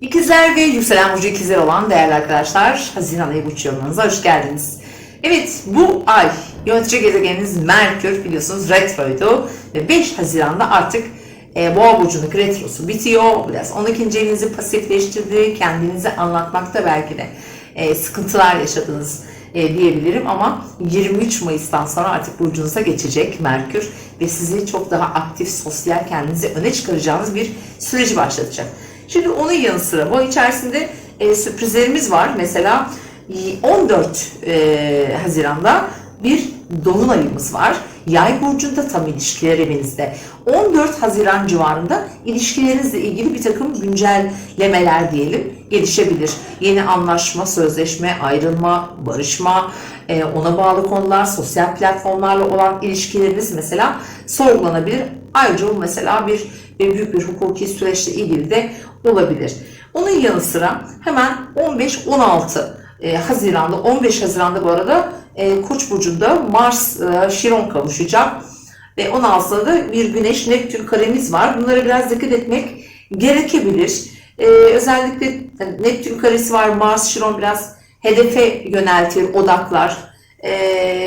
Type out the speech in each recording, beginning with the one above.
İkizler ve yükselen burcu ikizler olan değerli arkadaşlar, Haziran ayı burç yorumlarınıza hoş geldiniz. Evet, bu ay yönetici gezegeniniz Merkür biliyorsunuz retroydu ve 5 Haziran'da artık e, Boğa burcundaki retrosu bitiyor. Biraz 12. evinizi pasifleştirdi, kendinizi anlatmakta belki de e, sıkıntılar yaşadınız e, diyebilirim ama 23 Mayıs'tan sonra artık burcunuza geçecek Merkür ve sizi çok daha aktif, sosyal kendinizi öne çıkaracağınız bir süreci başlatacak. Şimdi onun yanı sıra bu içerisinde e, sürprizlerimiz var. Mesela e, 14 e, Haziran'da bir dolunayımız var. Yay burcunda tam ilişkiler evinizde. 14 Haziran civarında ilişkilerinizle ilgili bir takım güncellemeler diyelim gelişebilir. Yeni anlaşma, sözleşme, ayrılma, barışma, e, ona bağlı konular, sosyal platformlarla olan ilişkileriniz mesela sorgulanabilir. Ayrıca bu mesela bir büyük bir hukuki süreçle ilgili de olabilir. Onun yanı sıra hemen 15-16 e, Haziran'da 15 Haziran'da bu arada e, Koç burcunda Mars e, Şiron kavuşacak ve 16'da da bir Güneş Neptün karemiz var. Bunlara biraz dikkat etmek gerekebilir. E, özellikle Neptün karesi var. Mars Şiron biraz hedefe yöneltir, odaklar. E,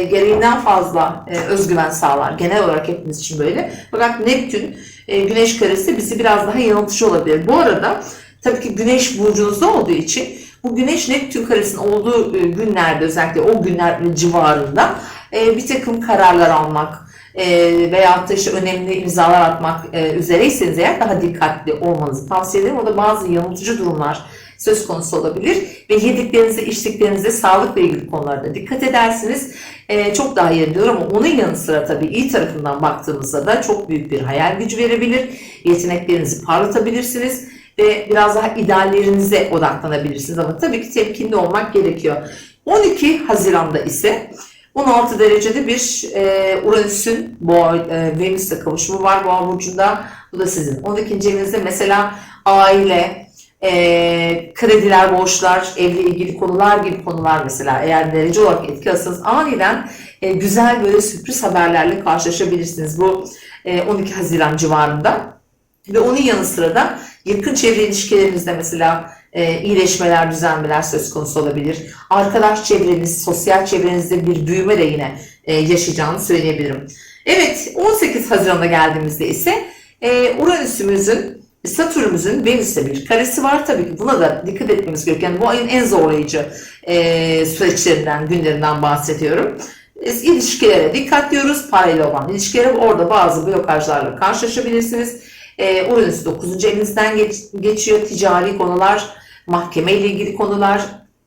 gereğinden fazla e, özgüven sağlar. Genel olarak hepimiz için böyle. Fakat Neptün e, Güneş karesi bizi biraz daha yanıltıcı olabilir. Bu arada tabii ki Güneş burcunuzda olduğu için bu Güneş Neptün karesinin olduğu e, günlerde özellikle o günler civarında e, bir takım kararlar almak e, veyahut da işte önemli imzalar atmak e, üzereyseniz eğer daha dikkatli olmanızı tavsiye ederim. O da bazı yanıltıcı durumlar söz konusu olabilir ve yediklerinize, içtiklerinize, sağlıkla ilgili konularda dikkat edersiniz. Ee, çok daha iyi diyor ama onun yanı sıra tabii iyi tarafından baktığımızda da çok büyük bir hayal gücü verebilir. Yeteneklerinizi parlatabilirsiniz ve biraz daha ideallerinize odaklanabilirsiniz ama tabii ki temkinli olmak gerekiyor. 12 Haziran'da ise 16 derecede bir e, Uranüs'ün Boğa, e, Venüs'le kavuşumu var Boğa burcunda. Bu da sizin 12. evinizde mesela aile, e, krediler, borçlar, evle ilgili konular gibi konular mesela eğer derece olarak etki alırsanız aniden e, güzel böyle sürpriz haberlerle karşılaşabilirsiniz bu e, 12 Haziran civarında. Ve onun yanı sıra da yakın çevre ilişkilerinizde mesela e, iyileşmeler, düzenlemeler söz konusu olabilir. Arkadaş çevreniz, sosyal çevrenizde bir büyüme de yine e, yaşayacağını söyleyebilirim. Evet 18 Haziran'a geldiğimizde ise e, Uranüs'ümüzün Satürn'ümüzün Venüs'te bir karesi var. Tabii ki buna da dikkat etmemiz gerekiyor. Yani bu ayın en zorlayıcı e, süreçlerinden, günlerinden bahsediyorum. İlişkilere dikkat diyoruz. Parayla olan ilişkilere orada bazı blokajlarla karşılaşabilirsiniz. E, Uranüs 9. evinizden geç, geçiyor. Ticari konular, mahkeme ile ilgili konular,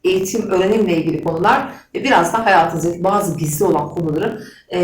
eğitim, öğrenimle ilgili konular ve biraz da hayatınızdaki bazı gizli olan konuları e,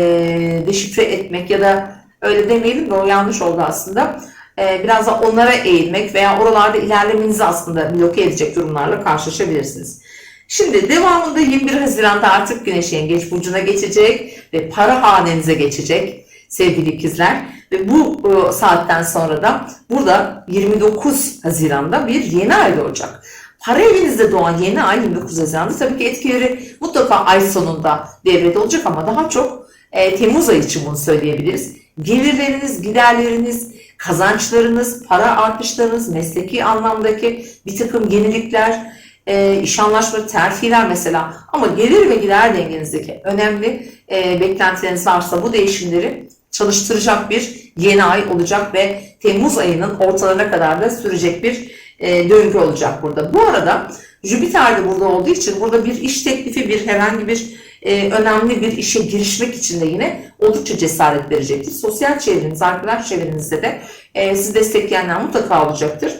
deşifre etmek ya da öyle demeyelim de o yanlış oldu aslında biraz da onlara eğilmek veya oralarda ilerlemenizi aslında bloke edecek durumlarla karşılaşabilirsiniz. Şimdi devamında 21 Haziran'da artık Güneş Yengeç Burcu'na geçecek ve para hanenize geçecek sevgili ikizler. Ve bu e, saatten sonra da burada 29 Haziran'da bir yeni ay doğacak. Para evinizde doğan yeni ay 29 Haziran'da tabii ki etkileri mutlaka ay sonunda devrede olacak ama daha çok e, Temmuz ayı için bunu söyleyebiliriz. Gelirleriniz, giderleriniz, kazançlarınız, para artışlarınız, mesleki anlamdaki bir takım yenilikler, e, iş anlaşmaları, terfiler mesela ama gelir ve gider dengenizdeki önemli e, beklentileriniz varsa bu değişimleri çalıştıracak bir yeni ay olacak ve Temmuz ayının ortalarına kadar da sürecek bir e, döngü olacak burada. Bu arada Jüpiter de burada olduğu için burada bir iş teklifi, bir herhangi bir e, önemli bir işe girişmek için de yine oldukça cesaret verecektir. Sosyal çevreniz, arkadaş çevrenizde de e, sizi destekleyenler mutlaka olacaktır.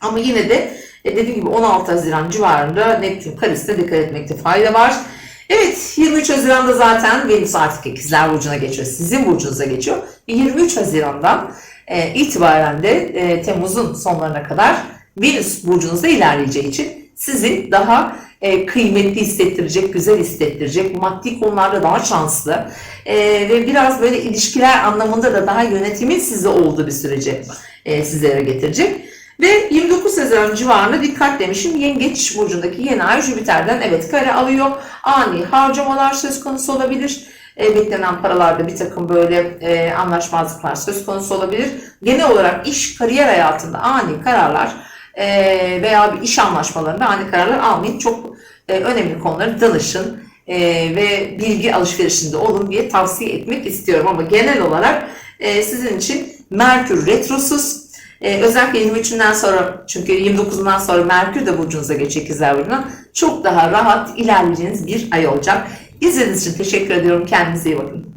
Ama yine de e, dediğim gibi 16 Haziran civarında Neptün karesine dikkat etmekte fayda var. Evet 23 Haziran'da zaten Venüs artık ikizler burcuna geçiyor. Sizin burcunuza geçiyor. 23 Haziran'dan e, itibaren de e, Temmuz'un sonlarına kadar Venüs burcunuzda ilerleyeceği için sizi daha e, kıymetli hissettirecek, güzel hissettirecek, maddi konularda daha şanslı e, ve biraz böyle ilişkiler anlamında da daha yönetimin size olduğu bir süreci e, sizlere getirecek. Ve 29 Haziran civarında dikkat demişim. Yengeç burcundaki yeni ay Jüpiter'den evet kare alıyor. Ani harcamalar söz konusu olabilir. E, beklenen paralarda bir takım böyle e, anlaşmazlıklar söz konusu olabilir. Genel olarak iş, kariyer hayatında ani kararlar veya bir iş anlaşmalarında ani kararlar almayın. Çok e, önemli konuları danışın e, ve bilgi alışverişinde olun diye tavsiye etmek istiyorum. Ama genel olarak e, sizin için Merkür Retrosuz ee, özellikle 23'ünden sonra çünkü 29'undan sonra Merkür de burcunuza geçecek ikizler burcuna çok daha rahat ilerleyeceğiniz bir ay olacak. İzlediğiniz için teşekkür ediyorum. Kendinize iyi bakın.